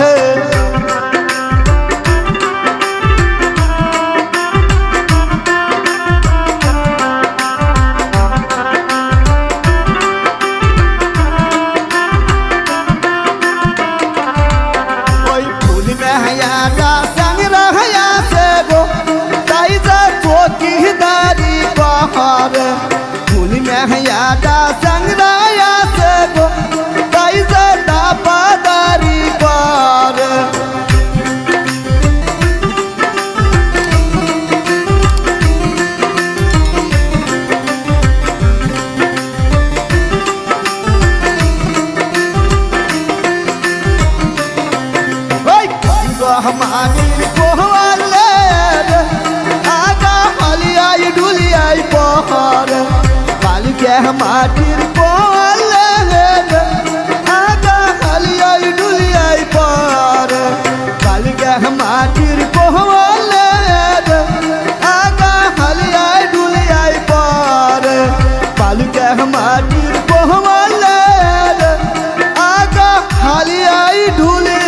হে রহমানির পোহলে আগা পালিয়াই ডুলিয়াই পহর কালকে মাটির পোহলে আগা পালিয়াই ডুলিয়াই পহর কালকে মাটির পোহলে আগা পালিয়াই ডুলিয়াই পহর কালকে মাটির পোহলে আগা খালিয়াই ঢুলিয়াই